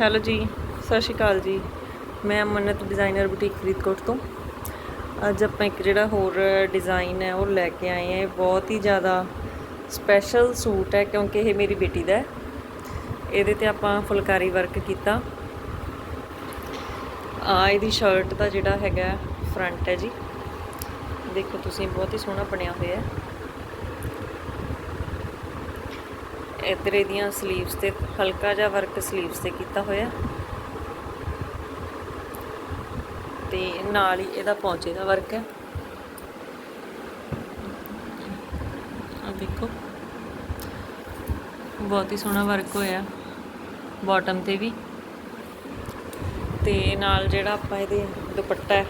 Hello ਜੀ, ਸਤਿ ਸ਼੍ਰੀ ਅਕਾਲ ਜੀ। ਮੈਂ ਮੰਨਤ ਡਿਜ਼ਾਈਨਰ ਬੁਟੀਕ ਫਰੀਦਕੋਟ ਤੋਂ। ਅੱਜ ਆਪਾਂ ਇੱਕ ਜਿਹੜਾ ਹੋਰ ਡਿਜ਼ਾਈਨ ਹੈ, ਉਹ ਲੈ ਕੇ ਆਏ ਹਾਂ। ਇਹ ਬਹੁਤ ਹੀ ਜ਼ਿਆਦਾ ਸਪੈਸ਼ਲ ਸੂਟ ਹੈ, ਕਿਉਂਕਿ ਇਹ ਮੇਰੀ ਬੇਟੀ ਦਾ ਹੈ। ਇਹਦੇ ਤੇ ਆਪਾਂ ਫੁਲਕਾਰੀ ਵਰਕ ਕੀਤਾ। ਆ, ਇਹਦੀ ਸ਼ਰਟ ਦਾ ਜਿਹੜਾ ਹੈਗਾ ਫਰੰਟ ਹੈ ਜੀ। ਦੇਖੋ, ਤੁਸੀਂ ਬਹੁਤ ਹੀ ਸੋਹਣਾ ਬਣਿਆ ਹੋਇਆ ਹੈ। ਇੱਧਰ ਇਹਦੀਆਂ 슬ੀਵਸ ਤੇ, ਹਲਕਾ ਜਿਹਾ ਵਰਕ 슬ੀਵਸ ਤੇ ਕੀਤਾ ਹੋਇਆ। ਤੇ ਨਾਲ ਹੀ ਇਹਦਾ ਪੌਂਚੇ ਦਾ ਵਰਕ ਹੈ। ਆ ਦੇਖੋ। ਬਹੁਤ ਹੀ ਸੋਹਣਾ ਵਰਕ ਹੋਇਆ ਬਾਟਮ ਤੇ ਵੀ। ਤੇ ਨਾਲ ਜਿਹੜਾ ਆਪਾਂ ਇਹਦੇ ਦੁਪੱਟਾ ਹੈ,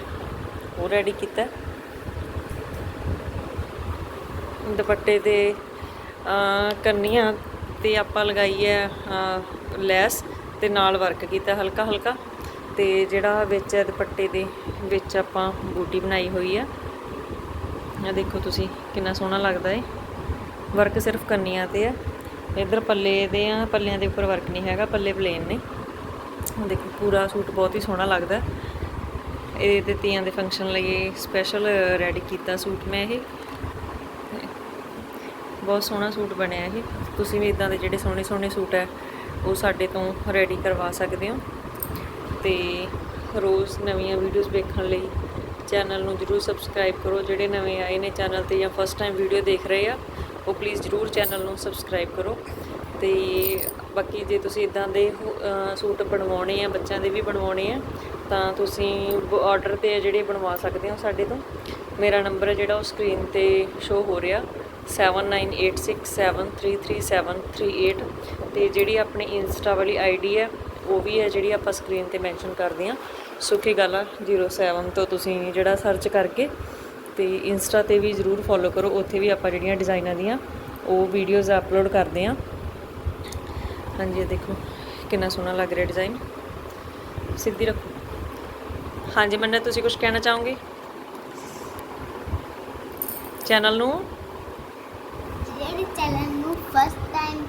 ਉਹ ਰੈਡੀ ਕੀਤਾ। ਦੁਪੱਟੇ ਦੇ ਕੰਨੀਆਂ ਤੇ ਆਪਾਂ ਲਗਾਈ ਹੈ ਲੈਸ ਤੇ ਨਾਲ ਵਰਕ ਕੀਤਾ ਹਲਕਾ ਹਲਕਾ ਤੇ ਜਿਹੜਾ ਵਿੱਚ ਹੈ ਦੁਪੱਟੇ ਦੇ ਵਿੱਚ ਆਪਾਂ ਬੂਟੀ ਬਣਾਈ ਹੋਈ ਆ। ਇਹ ਦੇਖੋ ਤੁਸੀਂ ਕਿੰਨਾ ਸੋਹਣਾ ਲੱਗਦਾ ਏ। ਵਰਕ ਸਿਰਫ ਕੰਨੀਆਂ ਤੇ ਹੈ ਇਧਰ ਪੱਲੇ ਦੇ ਆ, ਪੱਲਿਆਂ ਦੇ ਉੱਪਰ ਵਰਕ ਨਹੀਂ ਹੈਗਾ, ਪੱਲੇ ਪਲੇਨ ਨੇ। ਦੇਖੋ, ਪੂਰਾ ਸੂਟ ਬਹੁਤ ਹੀ ਸੋਹਣਾ ਲੱਗਦਾ। ਇਹਦੇ ਤੇ ਤੀਆਂ ਦੇ ਫੰਕਸ਼ਨ ਲਈ ਸਪੈਸ਼ਲ ਰੈਡੀ ਕੀਤਾ ਸੂਟ ਮੈਂ ਇਹ। ਬਹੁਤ ਸੋਹਣਾ ਸੂਟ ਬਣਿਆ ਇਹ। ਤੁਸੀਂ ਵੀ ਇਦਾਂ ਦੇ ਜਿਹੜੇ ਸੋਹਣੇ ਸੋਹਣੇ ਸੂਟ ਹੈ, ਉਹ ਸਾਡੇ ਤੋਂ ਰੈਡੀ ਕਰਵਾ ਸਕਦੇ ਹੋ। ਤੇ ਰੋਜ਼ ਨਵੀਆਂ ਵੀਡੀਓਜ਼ ਵੇਖਣ ਲਈ ਚੈਨਲ ਨੂੰ ਜਰੂਰ ਸਬਸਕ੍ਰਾਈਬ ਕਰੋ। ਜਿਹੜੇ ਨਵੇਂ ਆਏ ਨੇ ਚੈਨਲ ਤੇ ਜਾਂ ਫਸਟ ਟਾਈਮ ਵੀਡੀਓ ਦੇਖ ਰਹੇ ਆ, ਉਹ ਪਲੀਜ਼ ਜਰੂਰ ਚੈਨਲ ਨੂੰ ਸਬਸਕ੍ਰਾਈਬ ਕਰੋ। ਤੇ ਬਾਕੀ ਜੇ ਤੁਸੀਂ ਇਦਾਂ ਦੇ ਸੂਟ ਬਣਵਾਉਣੇ ਆ, ਬੱਚਿਆਂ ਦੇ ਵੀ ਬਣਵਾਉਣੇ ਆ, ਤਾਂ ਤੁਸੀਂ ਆਰਡਰ ਤੇ ਜਿਹੜੇ ਬਣਵਾ ਸਕਦੇ ਹੋ ਸਾਡੇ ਤੋਂ। ਮੇਰਾ ਨੰਬਰ ਹੈ ਜਿਹੜਾ ਉਹ ਸਕਰੀਨ ਤੇ ਸ਼ੋ ਹੋ ਰਿਹਾ। 7986733738 ਤੇ ਜਿਹੜੀ ਆਪਣੀ ਇੰਸਟਾ ਵਾਲੀ ਆਈਡੀ ਹੈ, ਉਹ ਵੀ ਹੈ ਜਿਹੜੀ ਆਪਾਂ ਸਕਰੀਨ ਤੇ ਮੈਂਸ਼ਨ ਕਰਦੇ ਹਾਂ। ਸੁਖੀ ਗਾਲਾ 07 ਤੋਂ ਤੁਸੀਂ ਜਿਹੜਾ ਸਰਚ ਕਰਕੇ ਤੇ ਇੰਸਟਾ ਤੇ ਵੀ ਜਰੂਰ ਫੋਲੋ ਕਰੋ, ਉੱਥੇ ਵੀ ਆਪਾਂ ਜਿਹੜੀਆਂ ਡਿਜ਼ਾਈਨਾਂ ਦੀਆਂ, ਉਹ ਵੀਡੀਓਜ਼ ਅਪਲੋਡ ਕਰਦੇ ਹਾਂ। ਹਾਂਜੀ, ਇਹ ਦੇਖੋ, ਕਿੰਨਾ ਸੋਹਣਾ ਲੱਗ ਰਿਹਾ ਡਿਜ਼ਾਈਨ ਸਿੱਧੀ ਰੱਖੋ। ਹਾਂਜੀ ਮੰਨਾ ਤੁਸੀਂ ਕੁਝ ਕਹਿਣਾ ਚਾਹੋਗੇ? ਚੈਨਲ ਨੂੰ ਚੈਨਲ ਨੂੰ ਫਸਟ ਟਾਈਮ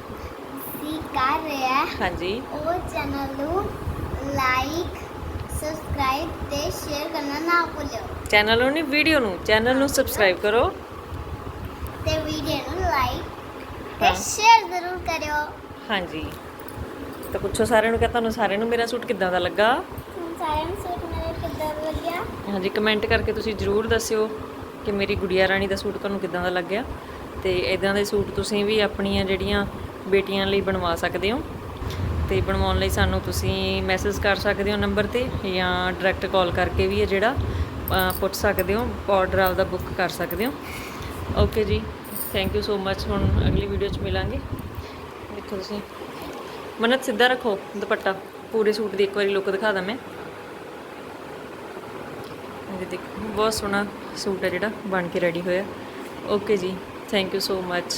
ਸੀ ਕਰ ਰਿਹਾ ਹੈ ਹਾਂਜੀ। ਉਹ ਚੈਨਲ ਨੂੰ ਲਾਈਕ ਸਬਸਕ੍ਰਾਈਬ ਤੇ ਸ਼ੇਅਰ ਕਰਨਾ ਨਾ ਭੁੱਲਿਓ। ਚੈਨਲ ਨੂੰ ਨਹੀਂ ਵੀਡੀਓ ਨੂੰ। ਚੈਨਲ ਨੂੰ ਸਬਸਕ੍ਰਾਈਬ ਕਰੋ। ਤੇ ਵੀਡੀਓ ਨੂੰ ਲਾਈਕ ਤੇ ਹਾਂ। ਸ਼ੇਅਰ ਜ਼ਰੂਰ ਕਰਿਓ। ਹਾਂਜੀ। ਤਾਂ ਪੁੱਛੋ ਸਾਰਿਆਂ ਨੂੰ ਕਿ ਤੁਹਾਨੂੰ ਸਾਰਿਆਂ ਨੂੰ ਮੇਰਾ ਸੂਟ ਕਿੱਦਾਂ ਦਾ ਲੱਗਾ? ਹੁਣ ਸਾਰਿਆਂ ਨੂੰ ਸੂਟ ਮੇਰੇ ਕਿੱਦਾਂ ਦਾ ਲੱਗਿਆ? ਹਾਂਜੀ ਕਮੈਂਟ ਕਰਕੇ ਤੁਸੀਂ ਜਰੂਰ ਦੱਸਿਓ ਕਿ ਮੇਰੀ ਗੁੜੀਆ ਰਾਣੀ ਦਾ ਸੂਟ ਤੁਹਾਨੂੰ ਕਿੱਦਾਂ ਦਾ ਲੱਗਿਆ? ਤੇ ਇਦਾਂ ਦੇ ਸੂਟ ਤੁਸੀਂ ਵੀ ਆਪਣੀਆਂ ਜਿਹੜੀਆਂ ਬੇਟੀਆਂ ਲਈ ਬਣਵਾ ਸਕਦੇ ਹੋ। ਤੇ ਬਣਵਾਉਣ ਲਈ ਸਾਨੂੰ ਤੁਸੀਂ ਮੈਸੇਜ ਕਰ ਸਕਦੇ ਹੋ ਨੰਬਰ ਤੇ ਜਾਂ ਡਾਇਰੈਕਟ ਕਾਲ ਕਰਕੇ ਵੀ ਹੈ ਜਿਹੜਾ ਪੁੱਛ ਸਕਦੇ ਹੋ ਆਰਡਰ ਆਪਦਾ ਬੁੱਕ ਕਰ ਸਕਦੇ ਹੋ। Okay ji thank you so ਮੱਚ ਹੁਣ ਅਗਲੀ ਵੀਡੀਓ 'ਚ ਮਿਲਾਂਗੇ। ਦੇਖੋ ਤੁਸੀਂ, ਮਨਤ ਸਿੱਧਾ ਰੱਖੋ ਦੁਪੱਟਾ, ਪੂਰੇ ਸੂਟ ਦੀ ਇੱਕ ਵਾਰੀ ਲੁੱਕ ਦਿਖਾ ਦਾਂ ਮੈਂ। ਇਹ ਦੇਖੋ, ਬਹੁਤ ਸੋਹਣਾ ਸੂਟ ਹੈ ਜਿਹੜਾ, ਬਣ ਕੇ ਰੈਡੀ ਹੋਇਆ। Okay ji. Thank you so much